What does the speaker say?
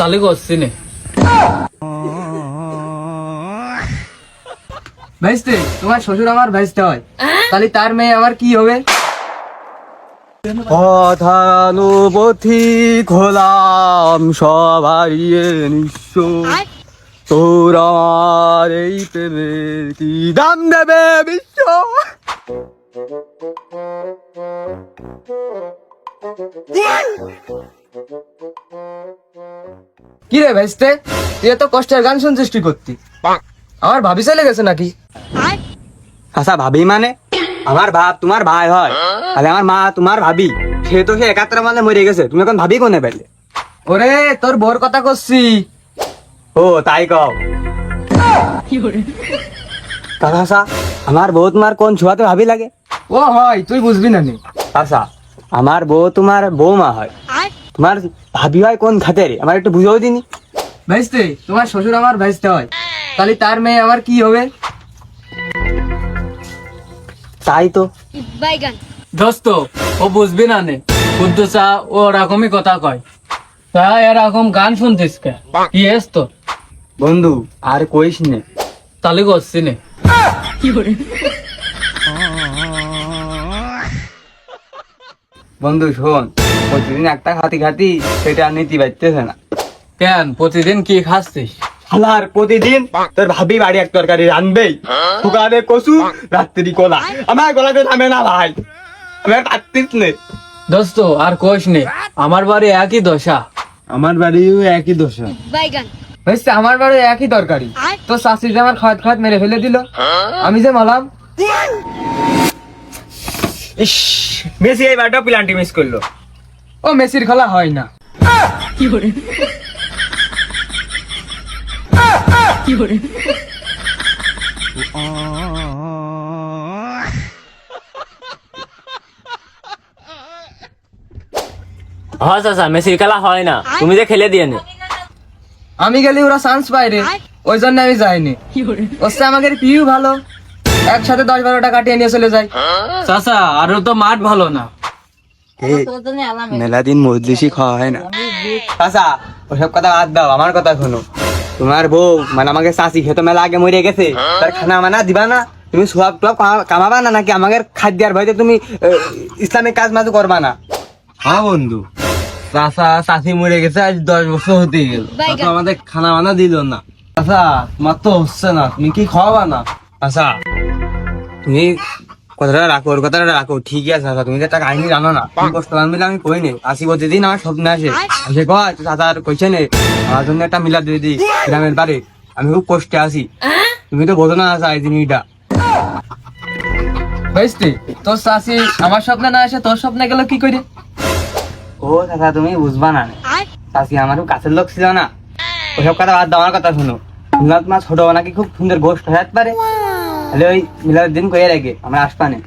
চালু করছি নে ভাইস্তে তোমার শ্বশুর আমার ভাইস্তে হয়। তাহলে তার মেয়ে আমার কি হবে? অধানুপথি খোলাম সবারিয়ে নিঃস্ব। তোর আমার এই প্রেমের কি দাম দেবে বিশ্ব? কি রে ভাইস্তে তুই এত কষ্টের গান শুনছিস কি করতি? আমার ভাবি চলে গেছে নাকি? আচ্ছা ভাবি মানে? আমার বাপ তোমার ভাই হয় তাহলে আমার মা তোমার ভাবি। সে তো সে একাত্তর মানে মরে গেছে তুমি এখন ভাবি কোনে পেলে? ওরে তোর বোর কথা করছি ও তাই কও। দাদা আচ্ছা আমার বউ তোমার কোন ছোঁয়াতে ভাবি লাগে? ও হয় তুই বুঝবি না নি। আচ্ছা আমার বউ তোমার বৌমা হয়। তোমার ভাবি হয় কোন খাতের আমার একটু বুঝাও দিনি। ভাইস্তে তোমার শ্বশুর আমার ভাইস্তে হয়। তাহলে তার মেয়ে আমার কি হবে? তাই তো। বাইগান। দোস্ত ও বুঝবি না নে। বুদ্ধ চা ও ওরকমই কথা কয়। তা এরকম গান শুনতিস কে? কি এস তো বন্ধু আর কইস নে। চালু করছি নে। বন্ধু শোন। প্রতিদিন একটা খাতি খাতি সেটা আর নীতি বাড়তেছে না। কেন? প্রতিদিন কি খাচ্ছিস? হালার প্রতিদিন তোর ভাবি বাড়ি এক তরকারি রানবেই কচু রাত্রি কলা। আমার গলাতে থামে না ভাই। আমার পারতিস নে। দোস্ত আর কোষ নে আমার বাড়ি একই দশা। আমার বাড়িও একই দোষা বাইগান। আমার বাড়ি একই তরকারি। তো শাশুড়ি যে আমার খাত খাত মেরে ফেলে দিল। আমি যে মালাম। ইস মেসি এই বারটা প্লান্টি মিস করল। ও মেসির খেলা হয় না। হ্যাঁ চাচা মেসির খেলা হয় না। তুমি যে খেলে দিয়ে নে। আমি গেলে ওরা চান্স পায় রে। ওই জন্য আমি যাইনি। ওসে আমাকে পিউ ভালো। একসাথে দশ বারোটা কাটিয়ে নিয়ে চলে যায়। চাচা আরও তো মাঠ ভালো না। মেলা দিন মজলিসি খাওয়া হয় না। চাচা ওসব কথা বাদ দাও আমার কথা শোনো। তোমার বউ মানে আমাকে চাষি খেতো মেলা আগে মরে গেছে। তার খানা মানা দিবা না? তুমি সব টপ কামা- কামাবা না নাকি? আমাকে খাদ্যার ভয়তে তুমি ইসলামিক কাজ মাজ করবা না? হ্যাঁ বন্ধু। চাষা চাষি মরে গেছে আজ দশ বছর হতে গেল। আমাদের খানা বানা দিল না। চাষা তোমার তো হচ্ছে না তুমি কি খাওয়াবা না? আচ্ছা তুমি কথাটা রাখো, ওর কথাটা রাখো, ঠিকই আছে তুমি জানো না আমি কই নে? আসি প্রতিদিন আমার স্বপ্ন আসে কয় চাচার কইছে নে, আমার জন্য একটা মিলা দিয়ে দিই, গ্রামের বাড়ি, আমি খুব কষ্টে তুমি তো বোঝো না এই জিনিসটা। তোর শাশি আমার স্বপ্নে না আসে, তোর স্বপ্নে গেল কি করে? ও চাচা, তুমি বুঝবা না চাষি আমার খুব কাছের লোক ছিল না। ওসব কথা বাদ দাও, আমার কথা শুনো। তোমার ছোট নাকি খুব সুন্দর গোষ্ঠ হয়ে পারে। তাহলে ওই মিলাদের দিন কয়ে রাখে আমরা আসবানে